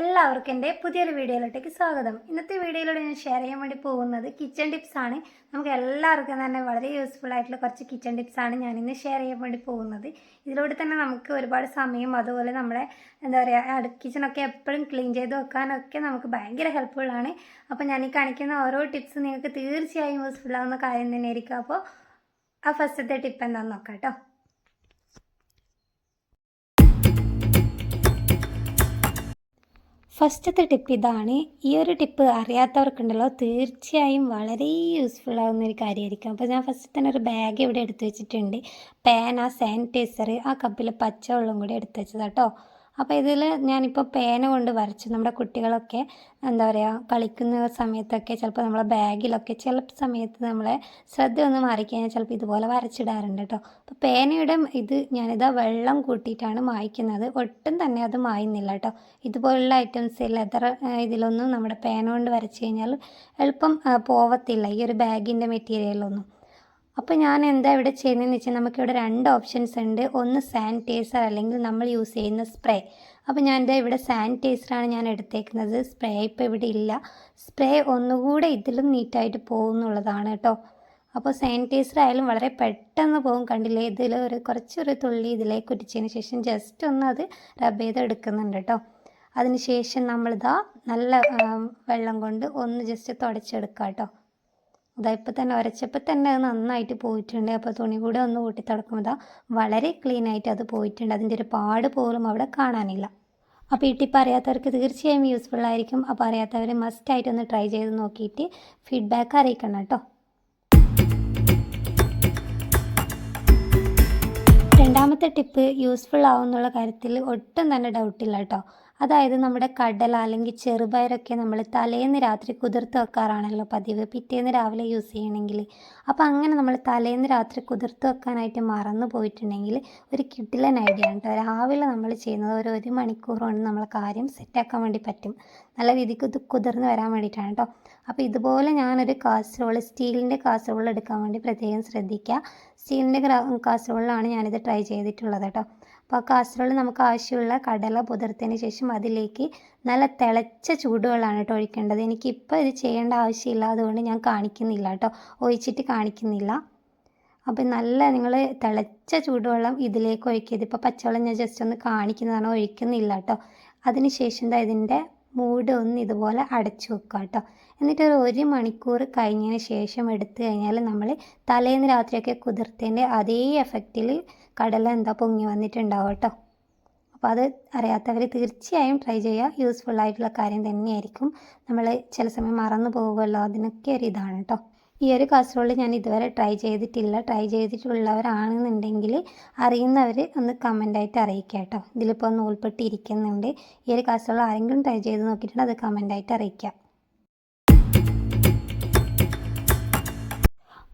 എല്ലാവർക്കും എന്റെ പുതിയൊരു വീഡിയോയിലോട്ടേക്ക് സ്വാഗതം. ഇന്നത്തെ വീഡിയോയിലൂടെ ഞാൻ ഷെയർ ചെയ്യാൻ വേണ്ടി പോകുന്നത് കിച്ചൺ ടിപ്സ് ആണ്. നമുക്ക് എല്ലാവർക്കും തന്നെ വളരെ യൂസ്ഫുൾ ആയിട്ടുള്ള കുറച്ച് കിച്ചൺ ടിപ്സ് ആണ് ഞാൻ ഇന്ന് ഷെയർ ചെയ്യാൻ വേണ്ടി പോകുന്നത്. ഇതിലൂടെ തന്നെ നമുക്ക് ഒരുപാട് സമയം അതുപോലെ നമ്മളെ എന്താ പറയുക കിച്ചണൊക്കെ എപ്പോഴും ക്ലീൻ ചെയ്ത് വെക്കാനൊക്കെ നമുക്ക് ഭയങ്കര ആണ്. അപ്പോൾ ഞാൻ ഈ കാണിക്കുന്ന ഓരോ ടിപ്സ് നിങ്ങൾക്ക് തീർച്ചയായും യൂസ്ഫുൾ ആവുന്ന കാര്യം തന്നെ ആയിരിക്കും അപ്പോൾ ആ ഫസ്റ്റത്തെ ടിപ്പ് എന്താണെന്ന് നോക്കാം കേട്ടോ ഫസ്റ്റത്തെ ടിപ്പ് ഇതാണ്. ഈ ഒരു ടിപ്പ് അറിയാത്തവർക്കുണ്ടല്ലോ തീർച്ചയായും വളരെ യൂസ്ഫുൾ ആവുന്ന ഒരു കാര്യമായിരിക്കും. അപ്പോൾ ഞാൻ ഫസ്റ്റ് തന്നെ ഒരു ബാഗ് ഇവിടെ എടുത്തു വെച്ചിട്ടുണ്ട്. പേന സാനിറ്റൈസർ ആ കപ്പിൽ പച്ചവെള്ളം കൂടി എടുത്തു വെച്ചതാട്ടോ. അപ്പോൾ ഇതിൽ ഞാനിപ്പോൾ പേന കൊണ്ട് വരച്ചു. നമ്മുടെ കുട്ടികളൊക്കെ എന്താ പറയുക കളിക്കുന്ന സമയത്തൊക്കെ ചിലപ്പോൾ നമ്മളെ ബാഗിലൊക്കെ ചില സമയത്ത് നമ്മളെ ശ്രദ്ധ ഒന്ന് മാറിക്കഴിഞ്ഞാൽ ചിലപ്പോൾ ഇതുപോലെ വരച്ചിടാറുണ്ട് കേട്ടോ. അപ്പോൾ പേനയുടെ ഇത് ഞാനിതാ വെള്ളം കൂട്ടിയിട്ടാണ് മായ്ക്കുന്നത്. ഒട്ടും തന്നെ അത് മായുന്നില്ല കേട്ടോ. ഇതുപോലുള്ള ഐറ്റംസ് ലെതർ ഇതിലൊന്നും നമ്മുടെ പേന കൊണ്ട് വരച്ച് കഴിഞ്ഞാൽ എളുപ്പം പോവത്തില്ല. ഈ ഒരു ബാഗിന്റെ മെറ്റീരിയലൊന്നും അപ്പോൾ ഞാൻ എന്താ ഇവിടെ ചെയ്യുന്നതെന്ന് വെച്ചാൽ നമുക്കിവിടെ രണ്ട് ഓപ്ഷൻസ് ഉണ്ട്. ഒന്ന് സാനിറ്റൈസർ അല്ലെങ്കിൽ നമ്മൾ യൂസ് ചെയ്യുന്ന സ്പ്രേ അപ്പോൾ ഞാൻ എന്താ ഇവിടെ സാനിറ്റൈസറാണ് ഞാൻ എടുത്തേക്കുന്നത്. സ്പ്രേ ഇപ്പോൾ ഇവിടെ ഇല്ല. സ്പ്രേ ഒന്നുകൂടെ ഇതിലും നീറ്റായിട്ട് പോകുന്നുള്ളതാണ് കേട്ടോ. അപ്പോൾ സാനിറ്റൈസർ ആയാലും വളരെ പെട്ടെന്ന് പോകും. കണ്ടില്ലേ? ഇതിൽ ഒരു കുറച്ചൊരു തുള്ളി ഇതിലേക്ക് ഒരിച്ചതിന് ശേഷം ജസ്റ്റ് ഒന്ന് അത് റബ് ചെയ്ത് എടുക്കുന്നുണ്ട് കേട്ടോ. അതിന് ശേഷം നമ്മളിതാ നല്ല വെള്ളം കൊണ്ട് ഒന്ന് ജസ്റ്റ് തുടച്ചെടുക്കാം കേട്ടോ. അതാ ഇപ്പോൾ തന്നെ ഉരച്ചപ്പോൾ തന്നെ അത് നന്നായിട്ട് പോയിട്ടുണ്ട്. അപ്പോൾ തുണി കൂടെ ഒന്ന് കൂട്ടി തുടക്കുമ്പോൾ വളരെ ക്ലീൻ ആയിട്ട് അത് പോയിട്ടുണ്ട്. അതിന്റെ ഒരു പാട് പോലും അവിടെ കാണാനില്ല. അപ്പോൾ ഈ ടിപ്പ് അറിയാത്തവർക്ക് തീർച്ചയായും യൂസ്ഫുൾ ആയിരിക്കും. അപ്പോൾ അറിയാത്തവർ മസ്റ്റായിട്ട് ഒന്ന് ട്രൈ ചെയ്ത് നോക്കിയിട്ട് ഫീഡ്ബാക്ക് അറിയിക്കണം കേട്ടോ. രണ്ടാമത്തെ ടിപ്പ് യൂസ്ഫുൾ ആവുന്നുള്ള കാര്യത്തിൽ ഒട്ടും തന്നെ ഡൗട്ടില്ല കേട്ടോ. അതായത് നമ്മുടെ കടല അല്ലെങ്കിൽ ചെറുപയറൊക്കെ നമ്മൾ തലേന്ന് രാത്രി കുതിർത്ത് വെക്കാറാണല്ലോ പതിവ്. പിറ്റേന്ന് രാവിലെ യൂസ് ചെയ്യണമെങ്കിൽ അപ്പോൾ അങ്ങനെ നമ്മൾ തലേന്ന് രാത്രി കുതിർത്ത് വെക്കാനായിട്ട് മറന്നു പോയിട്ടുണ്ടെങ്കിൽ ഒരു കിഡിലൻ ഐഡിയ കേട്ടോ രാവിലെ നമ്മൾ ചെയ്യുന്നത് ഒരു ഒരു മണിക്കൂർ നമ്മൾ കാര്യം സെറ്റാക്കാൻ വേണ്ടി പറ്റും. നല്ല രീതിക്ക് ഇത് കുതിർന്ന് വരാൻ വേണ്ടിയിട്ടാണ് കേട്ടോ അപ്പോൾ ഇതുപോലെ ഞാനൊരു കാസറോൾ സ്റ്റീലിന്റെ കാസറോൾ എടുക്കാൻ വേണ്ടി പ്രത്യേകം ശ്രദ്ധിക്കുക. സ്റ്റീലിന്റെ കാസറോളിലാണ് ഞാനിത് ട്രൈ ചെയ്തിട്ടുള്ളത് കേട്ടോ അപ്പോൾ കാസറോൾ നമുക്ക് ആവശ്യമുള്ള കടല പുതിർത്തതിന് ശേഷം അതിലേക്ക് നല്ല തിളച്ച ചൂടുവെള്ളമാണ് കേട്ടോ ഒഴിക്കേണ്ടത്. എനിക്കിപ്പോൾ ഇത് ചെയ്യേണ്ട ആവശ്യമില്ല അതുകൊണ്ട് ഞാൻ കാണിക്കുന്നില്ല കേട്ടോ. ഒഴിച്ചിട്ട് കാണിക്കുന്നില്ല. അപ്പോൾ നല്ല നിങ്ങൾ തിളച്ച ചൂടുവെള്ളം ഇതിലേക്ക് ഒഴിക്കിയത് ഇപ്പോൾ പച്ചവെള്ളം ഞാൻ ജസ്റ്റ് ഒന്ന് കാണിക്കുന്നതാണ് ഒഴിക്കുന്നില്ല കേട്ടോ. അതിന് ശേഷം ഇതിന്റെ മൂട് ഒന്ന് ഇതുപോലെ അടച്ചു വെക്കുക കേട്ടോ. എന്നിട്ട് ഒരു ഒരു മണിക്കൂർ കഴിഞ്ഞതിന് ശേഷം എടുത്തു കഴിഞ്ഞാൽ നമ്മൾ തലേന്ന് രാത്രിയൊക്കെ കുതിർത്തതിന്റെ അതേ എഫക്റ്റിൽ കടല എന്താ പൊങ്ങി വന്നിട്ടുണ്ടാവും കേട്ടോ. അപ്പോൾ അത് അറിയാത്തവർ തീർച്ചയായും ട്രൈ ചെയ്യുക. യൂസ്ഫുൾ ആയിട്ടുള്ള കാര്യം തന്നെയായിരിക്കും. നമ്മൾ ചില സമയം മറന്നു പോകുമല്ലോ അതിനൊക്കെ ഒരു ഇതാണ് കേട്ടോ. ഈ ഒരു കാസറോൾ ഞാൻ ഇതുവരെ ട്രൈ ചെയ്തിട്ടില്ല. ട്രൈ ചെയ്തിട്ടുള്ളവരാണെന്നുണ്ടെങ്കിൽ അറിയുന്നവർ ഒന്ന് കമന്റായിട്ട് അറിയിക്കുക കേട്ടോ. ഇതിലിപ്പോൾ ഒന്ന് ഉൾപ്പെട്ടിരിക്കുന്നുണ്ട്. ഈ ഒരു കാസറോൾ ആരെങ്കിലും ട്രൈ ചെയ്ത് നോക്കിയിട്ടുണ്ട് അത് കമന്റായിട്ട് അറിയിക്കുക.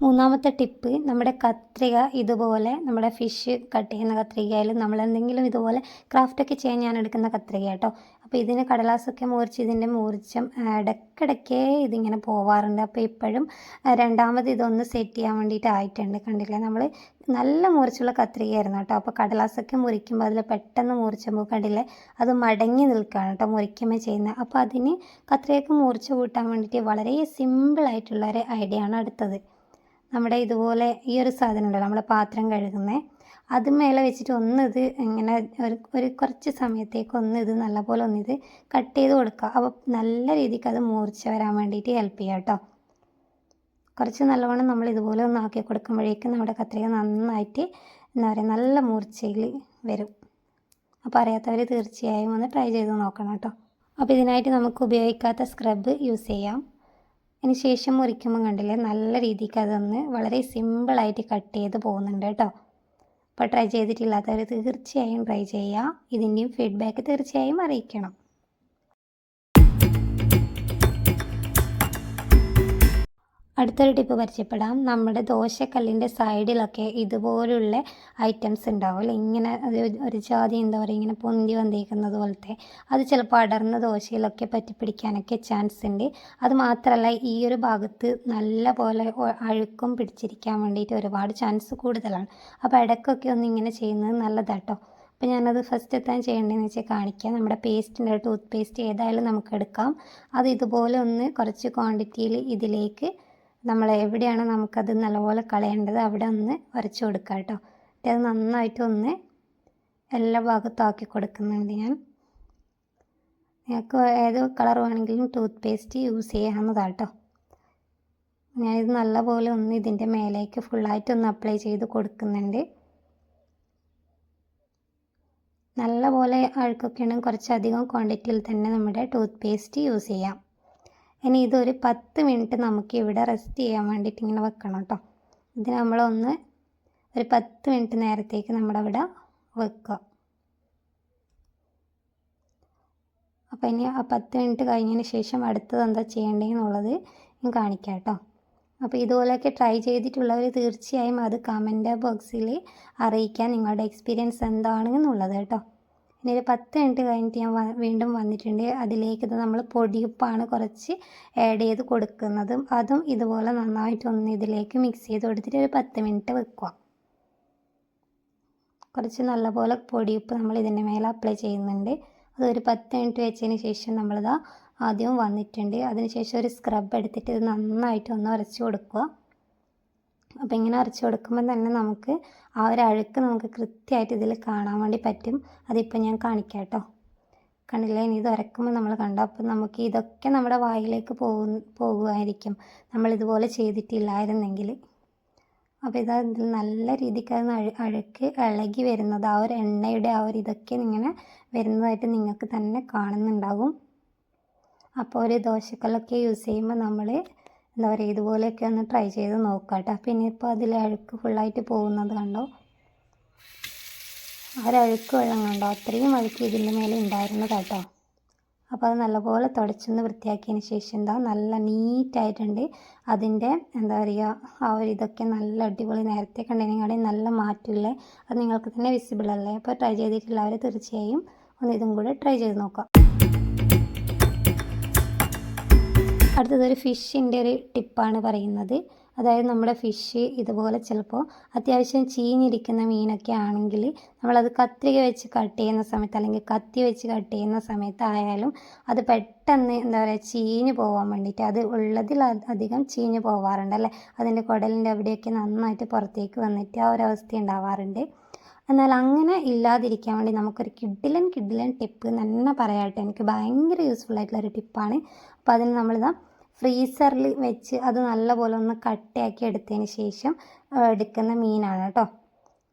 മൂന്നാമത്തെ ടിപ്പ് നമ്മുടെ കത്രിക ഇതുപോലെ നമ്മുടെ ഫിഷ് കട്ട് ചെയ്യുന്ന കത്രികയിൽ നമ്മൾ എന്തെങ്കിലും ഇതുപോലെ ക്രാഫ്റ്റൊക്കെ ചെയ്യാൻ ഞാൻ എടുക്കുന്ന കത്രിക കേട്ടോ. അപ്പോൾ ഇതിന് കടലാസൊക്കെ മൂർച്ച് ഇതിന്റെ മൂർച്ചം ഇടയ്ക്കിടയ്ക്കേ ഇതിങ്ങനെ പോവാറുണ്ട്. അപ്പോൾ ഇപ്പോഴും രണ്ടാമത് ഇതൊന്ന് സെറ്റ് ചെയ്യാൻ വേണ്ടിയിട്ട് ആയിട്ടുണ്ട്. കണ്ടില്ലേ? നമ്മൾ നല്ല മൂർച്ചുള്ള കത്രികയായിരുന്നു കേട്ടോ. അപ്പോൾ കടലാസൊക്കെ മുറിക്കുമ്പോൾ അതിൽ പെട്ടെന്ന് മൂർച്ചുമ്പോൾ കണ്ടില്ലേ? അത് മടങ്ങി നിൽക്കുകയാണ് കേട്ടോ മുറിക്കുമ്പോൾ ചെയ്യുന്നത് അപ്പോൾ അതിന് കത്രികയ്ക്ക് മൂർച്ച കൂട്ടാൻ വേണ്ടിയിട്ട് വളരെ സിമ്പിളായിട്ടുള്ള ഒരു ഐഡിയ ആണ് അടുത്തത് നമ്മുടെ ഇതുപോലെ ഈ ഒരു സാധനം ഉണ്ടല്ലോ നമ്മുടെ പാത്രം കഴുകുന്നത് അത് മേലെ വെച്ചിട്ട് ഒന്ന് ഇത് ഇങ്ങനെ ഒരു ഒരു കുറച്ച് സമയത്തേക്ക് ഒന്ന് ഇത് നല്ലപോലെ ഒന്ന് ഇത് കട്ട് ചെയ്ത് കൊടുക്കുക. അപ്പോൾ നല്ല രീതിക്ക് അത് മൂർച്ച വരാൻ വേണ്ടിയിട്ട് ഹെൽപ്പ് ചെയ്യാം കേട്ടോ. കുറച്ച് നല്ലവണ്ണം നമ്മൾ ഇതുപോലെ ഒന്ന് ആക്കി കൊടുക്കുമ്പോഴേക്കും നമ്മുടെ കത്രിക നന്നായിട്ട് എന്താ പറയുക നല്ല മൂർച്ചയിൽ വരും. അപ്പോൾ അറിയാത്തവർ തീർച്ചയായും ഒന്ന് ട്രൈ ചെയ്ത് നോക്കണം കേട്ടോ. അപ്പോൾ ഇതിനായിട്ട് നമുക്ക് ഉപയോഗിക്കാത്ത സ്ക്രബ് യൂസ് ചെയ്യാം. അതിന് ശേഷം മുറിക്കുമ്പോൾ കണ്ടില്ലേ നല്ല രീതിക്ക് അതൊന്ന് വളരെ സിമ്പിളായിട്ട് കട്ട് ചെയ്ത് പോകുന്നുണ്ട് കേട്ടോ. അപ്പോൾ ട്രൈ ചെയ്തിട്ടില്ലാത്തവർ തീർച്ചയായും ട്രൈ ചെയ്യുക ഇതിന്റെയും ഫീഡ്ബാക്ക് തീർച്ചയായും അറിയിക്കണം. അടുത്തൊരു ടിപ്പ് പരിചയപ്പെടാം. നമ്മുടെ ദോശക്കല്ലിന്റെ സൈഡിലൊക്കെ ഇതുപോലുള്ള ഐറ്റംസ് ഉണ്ടാവും. അല്ലേ? ഇങ്ങനെ ഒരു ജാതി എന്താ പറയുക ഇങ്ങനെ പൊന്തി വന്നിരിക്കുന്നത് പോലത്തെ. അത് ചിലപ്പോൾ അടർന്ന ദോശയിലൊക്കെ പറ്റിപ്പിടിക്കാനൊക്കെ ചാൻസ് ഉണ്ട്. അത് മാത്രമല്ല ഈ ഒരു ഭാഗത്ത് നല്ല പോലെ അഴുക്കും പിടിച്ചിരിക്കാൻ വേണ്ടിയിട്ട് ഒരുപാട് ചാൻസ് കൂടുതലാണ്. അപ്പോൾ ഇടയ്ക്കൊക്കെ ഒന്ന് ഇങ്ങനെ ചെയ്യുന്നത് നല്ലതാട്ടോ. അപ്പോൾ ഞാനത് ഫസ്റ്റ് എത്താൻ ചെയ്യേണ്ടതെന്ന് വെച്ചാൽ കാണിക്കാം. നമ്മുടെ പേസ്റ്റിന്റെ ടൂത്ത് പേസ്റ്റ് ഏതായാലും നമുക്ക് എടുക്കാം. അത് ഇതുപോലെ ഒന്ന് കുറച്ച് ക്വാണ്ടിറ്റിയിൽ ഇതിലേക്ക് നമ്മൾ എവിടെയാണ് നമുക്കത് നല്ലപോലെ കളയേണ്ടത് അവിടെ ഒന്ന് വരച്ച് കൊടുക്കുക കേട്ടോ. അത് നന്നായിട്ട് ഒന്ന് എല്ലാ ഭാഗത്തും ആക്കി കൊടുക്കുന്നുണ്ട് ഞാൻ. നിങ്ങൾക്ക് ഏത് കളർ വേണമെങ്കിലും ടൂത്ത് പേസ്റ്റ് യൂസ് ചെയ്യാവുന്നതാണ് കേട്ടോ ഞാനിത് നല്ലപോലെ ഒന്ന് ഇതിന്റെ മേലേക്ക് ഫുള്ളായിട്ട് ഒന്ന് അപ്ലൈ ചെയ്ത് കൊടുക്കുന്നുണ്ട്. നല്ലപോലെ ആൾക്കൊക്കെയാണെങ്കിൽ കുറച്ചധികം ക്വാണ്ടിറ്റിയിൽ തന്നെ നമ്മുടെ ടൂത്ത് പേസ്റ്റ് യൂസ് ചെയ്യാം. ഇനി ഇതൊരു പത്ത് മിനിറ്റ് നമുക്ക് ഇവിടെ റെസ്റ്റ് ചെയ്യാൻ വേണ്ടിയിട്ട് ഇങ്ങനെ വെക്കണം കേട്ടോ ഇത് നമ്മളൊന്ന് ഒരു പത്ത് മിനിറ്റ് നേരത്തേക്ക് നമ്മുടെ ഇവിടെ വെക്കുക. അപ്പോൾ ഇനി ആ പത്ത് മിനിറ്റ് കഴിഞ്ഞതിന് ശേഷം അടുത്തത് എന്താ ചെയ്യേണ്ടതെന്നുള്ളത് ഞാൻ കാണിക്കാം കേട്ടോ അപ്പോൾ ഇതുപോലെയൊക്കെ ട്രൈ ചെയ്തിട്ടുള്ളവർ തീർച്ചയായും അത് കമന്റ് ബോക്സിൽ അറിയിക്കാൻ നിങ്ങളുടെ എക്സ്പീരിയൻസ് എന്താണെന്നുള്ളത് കേട്ടോ ഇനി ഒരു പത്ത് മിനിറ്റ് കഴിഞ്ഞിട്ട് ഞാൻ വീണ്ടും വന്നിട്ടുണ്ട്. അതിലേക്ക് ഇത് നമ്മൾ പൊടിയുപ്പാണ് കുറച്ച് ആഡ് ചെയ്ത് കൊടുക്കുന്നതും അതും ഇതുപോലെ നന്നായിട്ട് ഒന്ന് ഇതിലേക്ക് മിക്സ് ചെയ്ത് കൊടുത്തിട്ട് ഒരു പത്ത് മിനിറ്റ് വെക്കുക. കുറച്ച് നല്ലപോലെ പൊടിയുപ്പ് നമ്മൾ ഇതിന്റെ മേലെ അപ്ലൈ ചെയ്യുന്നുണ്ട്. അത് ഒരു പത്ത് മിനിറ്റ് വെച്ചതിന് ശേഷം നമ്മളിതാ ആദ്യം വന്നിട്ടുണ്ട്. അതിനുശേഷം ഒരു സ്ക്രബ് എടുത്തിട്ട് ഇത് നന്നായിട്ട് ഒന്ന് ഉരച്ച് കൊടുക്കുക. അപ്പോൾ ഇങ്ങനെ അരച്ചു കൊടുക്കുമ്പോൾ തന്നെ നമുക്ക് ആ ഒരു അഴുക്ക് നമുക്ക് കൃത്യമായിട്ട് ഇതിൽ കാണാൻ വേണ്ടി പറ്റും. അതിപ്പോൾ ഞാൻ കാണിക്കാം കേട്ടോ കണ്ടില്ലേ? ഇനി ഇത് ഉരക്കുമ്പോൾ നമ്മൾ കണ്ടു? അപ്പോൾ നമുക്ക് ഇതൊക്കെ നമ്മുടെ വായിലേക്ക് പോകു പോകുമായിരിക്കും. നമ്മളിതുപോലെ ചെയ്തിട്ടില്ലായിരുന്നെങ്കിൽ അപ്പോൾ ഇത് നല്ല രീതിക്ക് അത് അഴു അഴുക്ക് ഇളകി വരുന്നത് ആ ഒരു എണ്ണയുടെ ആ ഒരു ഇതൊക്കെ ഇങ്ങനെ വരുന്നതായിട്ട് നിങ്ങൾക്ക് തന്നെ കാണുന്നുണ്ടാകും അപ്പോൾ ഒരു ദോശക്കല്ലൊക്കെ യൂസ് ചെയ്യുമ്പോൾ നമ്മൾ എന്താ പറയുക ഇതുപോലെയൊക്കെ ഒന്ന് ട്രൈ ചെയ്ത് നോക്കാം കേട്ടോ പിന്നെ ഇപ്പോൾ അതിൽ അഴുക്ക് ഫുള്ളായിട്ട് പോകുന്നത് കണ്ടോ? ആ ഒരു അഴുക്ക് വെള്ളം കണ്ടോ? അത്രയും അഴുക്ക് ഇതിന്റെ മേലെ ഉണ്ടായിരുന്നത് കേട്ടോ. അപ്പോൾ അത് നല്ലപോലെ തുടച്ചൊന്ന് വൃത്തിയാക്കിയതിന് ശേഷം എന്താ നല്ല നീറ്റായിട്ടുണ്ട് അതിന്റെ എന്താ പറയുക ആ ഒരു ഇതൊക്കെ നല്ല അടിപൊളി നേരത്തെ കണ്ടതിനെക്കാളും നല്ല മാറ്റമില്ലേ അത് നിങ്ങൾക്ക് തന്നെ വിസിബിൾ അല്ലേ? അപ്പോൾ ട്രൈ ചെയ്തിട്ടുള്ളവർ തീർച്ചയായും ഒന്ന് ഇതും കൂടെ ട്രൈ ചെയ്ത് നോക്കാം. അടുത്തതൊരു ഫിഷിന്റെ ഒരു ടിപ്പാണ് പറയുന്നത്. അതായത് നമ്മുടെ ഫിഷ് ഇതുപോലെ ചിലപ്പോൾ അത്യാവശ്യം ചീഞ്ഞിരിക്കുന്ന മീനൊക്കെ ആണെങ്കിൽ നമ്മളത് കത്രിക വെച്ച് കട്ട് ചെയ്യുന്ന സമയത്ത് അല്ലെങ്കിൽ കത്തി വെച്ച് കട്ട് ചെയ്യുന്ന സമയത്തായാലും അത് പെട്ടെന്ന് എന്താ പറയുക ചീഞ്ഞ് പോകാൻ വേണ്ടിയിട്ട് അത് ഉള്ളതിൽ അധികം ചീഞ്ഞ് പോവാറുണ്ട് അല്ലേ? അതിന്റെ കുടലിന്റെ അവിടെയൊക്കെ നന്നായിട്ട് പുറത്തേക്ക് വന്നിട്ട് ആ ഒരു അവസ്ഥ ഉണ്ടാവാറുണ്ട്. എന്നാൽ അങ്ങനെ ഇല്ലാതിരിക്കാൻ വേണ്ടി നമുക്കൊരു കിഡിലൻ കിഡിലൻ ടിപ്പ് തന്നെ പറയാട്ടെ എനിക്ക് ഭയങ്കര യൂസ്ഫുൾ ആയിട്ടുള്ള ഒരു ടിപ്പാണ്. അപ്പോൾ അതിന് നമ്മളിതാ ഫ്രീസറിൽ വെച്ച് അത് നല്ലപോലെ ഒന്ന് കട്ടയാക്കി എടുത്തതിന് ശേഷം എടുക്കുന്ന മീനാണ് കേട്ടോ.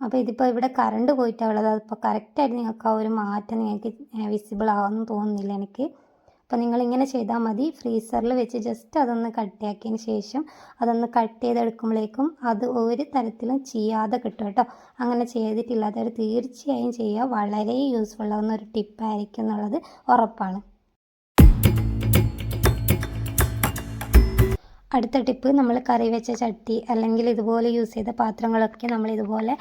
അപ്പോൾ ഇതിപ്പോൾ ഇവിടെ കറണ്ട് പോയിട്ടുള്ളത് അതിപ്പോൾ കറക്റ്റായിട്ട് നിങ്ങൾക്ക് ആ ഒരു മാറ്റം നിങ്ങൾക്ക് വിസിബിൾ ആവുമെന്ന് തോന്നുന്നില്ല എനിക്ക്. അപ്പോൾ നിങ്ങളിങ്ങനെ ചെയ്താൽ മതി. ഫ്രീസറിൽ വെച്ച് ജസ്റ്റ് അതൊന്ന് കട്ടയാക്കിയതിന് ശേഷം അതൊന്ന് കട്ട് ചെയ്തെടുക്കുമ്പോഴേക്കും അത് ഒരു തരത്തിലും ചെയ്യാതെ കിട്ടും കേട്ടോ. അങ്ങനെ ചെയ്തിട്ടില്ലാത്തവർ തീർച്ചയായും ചെയ്യുക വളരെ യൂസ്ഫുൾ ആവുന്ന ഒരു ടിപ്പായിരിക്കും എന്നുള്ളത് ഉറപ്പാണ്. അടുത്ത ടിപ്പ് നമ്മൾ കറി വെച്ച ചട്ടി അല്ലെങ്കിൽ ഇതുപോലെ യൂസ് ചെയ്ത പാത്രങ്ങളൊക്കെ നമ്മൾ ഇതുപോലെ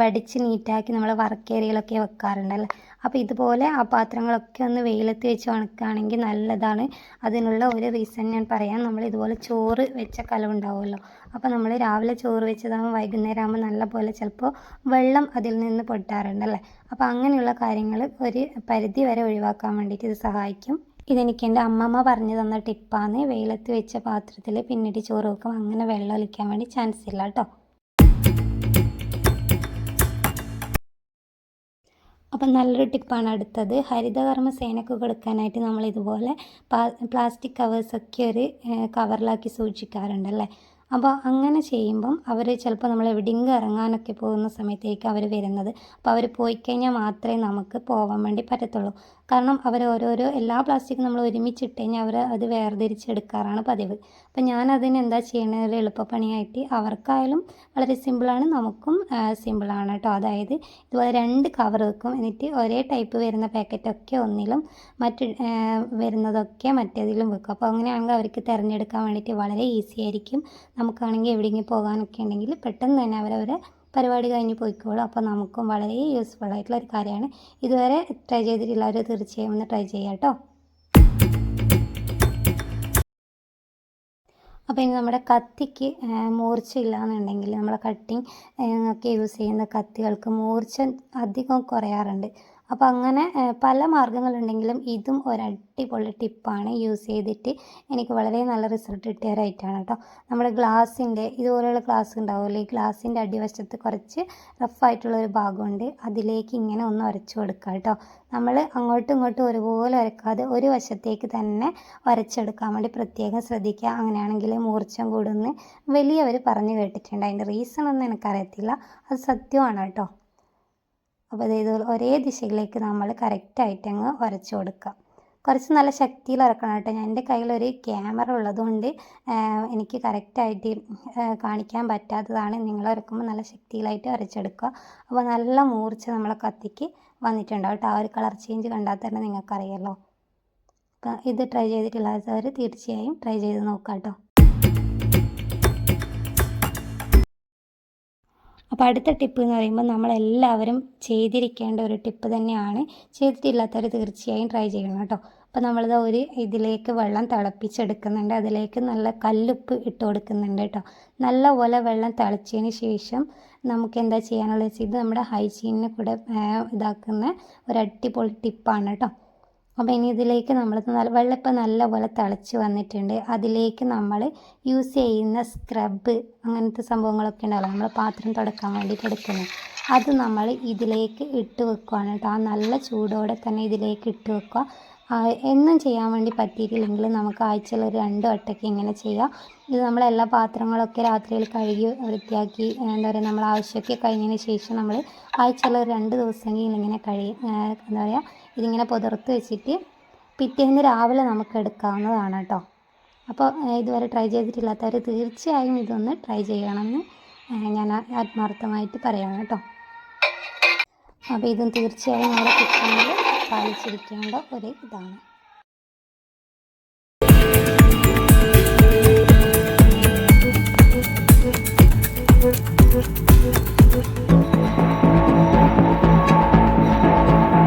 വടിച്ച് നീറ്റാക്കി നമ്മൾ വർക്കേരിയയിലൊക്കെ വെക്കാറുണ്ടല്ലേ അപ്പോൾ ഇതുപോലെ ആ പാത്രങ്ങളൊക്കെ ഒന്ന് വെയിലത്ത് വെച്ച് ഉണക്കുകയാണെങ്കിൽ നല്ലതാണ്. അതിനുള്ള ഒരു റീസൺ ഞാൻ പറയാം. നമ്മൾ ഇതുപോലെ ചോറ് വെച്ച കലമുണ്ടാവുമല്ലോ അപ്പോൾ നമ്മൾ രാവിലെ ചോറ് വെച്ചതാകുമ്പോൾ വൈകുന്നേരം ആകുമ്പോൾ നല്ല പോലെ ചിലപ്പോൾ വെള്ളം അതിൽ നിന്ന് പൊട്ടാറുണ്ടല്ലേ അപ്പോൾ അങ്ങനെയുള്ള കാര്യങ്ങൾ ഒരു പരിധി വരെ ഒഴിവാക്കാൻ വേണ്ടിയിട്ട് ഇത് സഹായിക്കും. ഇതെനിക്ക് എന്റെ അമ്മമ്മ പറഞ്ഞു തന്ന ടിപ്പാണ്. വെയിലത്ത് വെച്ച പാത്രത്തിൽ പിന്നീട് ചോറ് വെക്കും അങ്ങനെ വെള്ളം ഒലിക്കാൻ വേണ്ടി ചാൻസ് ഇല്ല കേട്ടോ അപ്പം നല്ലൊരു ടിപ്പാണ് അടുത്തത്. ഹരിതകർമ്മ സേനക്ക് കൊടുക്കാനായിട്ട് നമ്മൾ ഇതുപോലെ പ്ലാസ്റ്റിക് കവേഴ്സൊക്കെ ഒരു കവറിലാക്കി സൂക്ഷിക്കാറുണ്ടല്ലേ? അപ്പോൾ അങ്ങനെ ചെയ്യുമ്പം അവർ ചിലപ്പോൾ നമ്മൾ എവിടെയെങ്കിലും ഇറങ്ങാനൊക്കെ പോകുന്ന സമയത്തേക്ക് അവർ വരുന്നത്. അപ്പോൾ അവർ പോയി കഴിഞ്ഞാൽ മാത്രമേ നമുക്ക് പോകാൻ വേണ്ടി പറ്റത്തുള്ളൂ. കാരണം അവർ ഓരോരോ എല്ലാ പ്ലാസ്റ്റിക്കും നമ്മൾ ഒരുമിച്ചിട്ട് കഴിഞ്ഞാൽ അവർ അത് വേർതിരിച്ചെടുക്കാറാണ് പതിവ്. അപ്പം ഞാൻ അതിന് എന്താ ചെയ്യണത് ഒരു എളുപ്പപ്പണിയായിട്ട് അവർക്കായാലും വളരെ സിമ്പിളാണ് നമുക്കും സിമ്പിളാണ് കേട്ടോ അതായത് ഇതുപോലെ രണ്ട് കവർ വെക്കും എന്നിട്ട് ഒരേ ടൈപ്പ് വരുന്ന പാക്കറ്റൊക്കെ ഒന്നിലും മറ്റ് വരുന്നതൊക്കെ മറ്റേതിലും വെക്കും. അപ്പോൾ അങ്ങനെയാണെങ്കിൽ അവർക്ക് തിരഞ്ഞെടുക്കാൻ വേണ്ടിയിട്ട് വളരെ ഈസി ആയിരിക്കും. നമുക്കാണെങ്കിൽ എവിടെയെങ്കിലും പോകാനൊക്കെ ഉണ്ടെങ്കിൽ പെട്ടെന്ന് തന്നെ അവരവരെ പരിപാടി കഴിഞ്ഞ് പോയിക്കോളും. അപ്പോൾ നമുക്കും വളരെ യൂസ്ഫുൾ ആയിട്ടുള്ള ഒരു കാര്യമാണ്. ഇതുവരെ ട്രൈ ചെയ്തിട്ടുള്ളവർ തീർച്ചയായും ഒന്ന് ട്രൈ ചെയ്യാം കേട്ടോ അപ്പോൾ ഇനി നമ്മുടെ കത്തിക്ക് മൂർച്ചയില്ല എന്നുണ്ടെങ്കിൽ നമ്മളെ കട്ടിങ് ഒക്കെ യൂസ് ചെയ്യുന്ന കത്തികൾക്ക് മൂർച്ച അധികം കുറയാറുണ്ട്. അപ്പോൾ അങ്ങനെ പല മാർഗങ്ങളുണ്ടെങ്കിലും ഇതും ഒരടിപൊളി ടിപ്പാണ് യൂസ് ചെയ്തിട്ട് എനിക്ക് വളരെ നല്ല റിസൾട്ട് കിട്ടിയ ഒരു ഐറ്റമാണ് കേട്ടോ. നമ്മുടെ ഗ്ലാസിന്റെ ഇതുപോലെയുള്ള ഗ്ലാസ് ഉണ്ടാവുമല്ലോ ഈ ഗ്ലാസിന്റെ അടിവശത്ത് കുറച്ച് റഫായിട്ടുള്ള ഒരു ഭാഗമുണ്ട്. അതിലേക്ക് ഇങ്ങനെ ഒന്ന് ഉരച്ചു കൊടുക്കുക കേട്ടോ. നമ്മൾ അങ്ങോട്ടും ഇങ്ങോട്ടും ഒരുപോലെ ഉരക്കാതെ ഒരു വശത്തേക്ക് തന്നെ ഉരച്ചെടുക്കാൻ വേണ്ടി പ്രത്യേകം ശ്രദ്ധിക്കുക. അങ്ങനെയാണെങ്കിൽ മൂർച്ചം കൂടുമെന്ന് വലിയവർ പറഞ്ഞു കേട്ടിട്ടുണ്ട്. അതിന്റെ റീസൺ ഒന്നും എനിക്കറിയത്തില്ല. അത് സത്യമാണ് കേട്ടോ. അപ്പോൾ ഇതുപോലെ ഒരേ ദിശയിലേക്ക് നമ്മൾ കറക്റ്റായിട്ട് അങ്ങ് ഉരച്ചു കൊടുക്കുക. കുറച്ച് നല്ല ശക്തിയിൽ ഇറക്കണം കേട്ടോ. ഞാൻ എന്റെ കയ്യിലൊരു ക്യാമറ ഉള്ളതുകൊണ്ട് എനിക്ക് കറക്റ്റായിട്ട് കാണിക്കാൻ പറ്റാത്തതാണ്. നിങ്ങൾ ഇറക്കുമ്പോൾ നല്ല ശക്തിയിലായിട്ട് വരച്ചെടുക്കുക അപ്പോൾ നല്ല മൂർച്ച നമ്മളെ കത്തിക്ക് വന്നിട്ടുണ്ടാവും കേട്ടോ. ആ ഒരു കളർ ചേഞ്ച് കണ്ടാൽ തന്നെ നിങ്ങൾക്കറിയാമല്ലോ ഇത് ട്രൈ ചെയ്തിട്ടില്ലാത്തവർ തീർച്ചയായും ട്രൈ ചെയ്ത് നോക്കാം കേട്ടോ. അപ്പോൾ അടുത്ത ടിപ്പ് എന്ന് പറയുമ്പോൾ നമ്മളെല്ലാവരും ചെയ്തിരിക്കേണ്ട ഒരു ടിപ്പ് തന്നെയാണ്. ചെയ്തിട്ടില്ലാത്തവർ തീർച്ചയായും ട്രൈ ചെയ്യണം കേട്ടോ. അപ്പോൾ നമ്മളിത് ഒരു ഇതിലേക്ക് വെള്ളം തിളപ്പിച്ചെടുക്കുന്നുണ്ട്. അതിലേക്ക് നല്ല കല്ലുപ്പ് ഇട്ട് കൊടുക്കുന്നുണ്ട് കേട്ടോ. നല്ല പോലെ വെള്ളം തിളച്ചതിന് ശേഷം നമുക്ക് എന്താ ചെയ്യാനുള്ളത് ഇത് നമ്മുടെ ഹൈജീനിനെ കൂടെ ഇതാക്കുന്ന ഒരു അടിപൊളി ടിപ്പാണ് കേട്ടോ. അപ്പോൾ ഇനി ഇതിലേക്ക് നമ്മൾ നല്ല വെള്ളം ഇപ്പം നല്ലപോലെ തിളച്ച് വന്നിട്ടുണ്ട്. അതിലേക്ക് നമ്മൾ യൂസ് ചെയ്യുന്ന സ്ക്രബ് അങ്ങനത്തെ സംഭവങ്ങളൊക്കെ ഉണ്ടാവില്ല? നമ്മൾ പാത്രം തുടക്കാൻ വേണ്ടിയിട്ട് എടുക്കുന്നത് അത് നമ്മൾ ഇതിലേക്ക് ഇട്ട് വെക്കുകയാണ് കേട്ടോ. ആ നല്ല ചൂടോടെ തന്നെ ഇതിലേക്ക് ഇട്ട് വെക്കുക. എന്നും ചെയ്യാൻ വേണ്ടി പറ്റിയിട്ടില്ലെങ്കിൽ നമുക്ക് ആഴ്ചയിൽ ഒരു രണ്ട് വട്ടമൊക്കെ ഇങ്ങനെ ചെയ്യാം. ഇത് നമ്മൾ എല്ലാ പാത്രങ്ങളൊക്കെ രാത്രിയിൽ കഴുകി വൃത്തിയാക്കി എന്താ പറയുക നമ്മൾ ആവശ്യമൊക്കെ കഴിഞ്ഞതിന് ശേഷം നമ്മൾ ആഴ്ചയിൽ ഒരു രണ്ട് ദിവസമെങ്കിലും ഇങ്ങനെ കഴി എന്താ പറയുക ഇതിങ്ങനെ പുതിർത്ത് വെച്ചിട്ട് പിറ്റേന്ന് രാവിലെ നമുക്ക് എടുക്കാവുന്നതാണ് കേട്ടോ. അപ്പോൾ ഇതുവരെ ട്രൈ ചെയ്തിട്ടില്ലാത്തവർ തീർച്ചയായും ഇതൊന്ന് ട്രൈ ചെയ്യണമെന്ന് ഞാൻ ആത്മാർത്ഥമായിട്ട് പറയാണ് കേട്ടോ. അപ്പോൾ ഇതും തീർച്ചയായും നമ്മുടെ കിച്ചണിൽ പാലിച്ചിരിക്കേണ്ട ഒരു ഇതാണ്.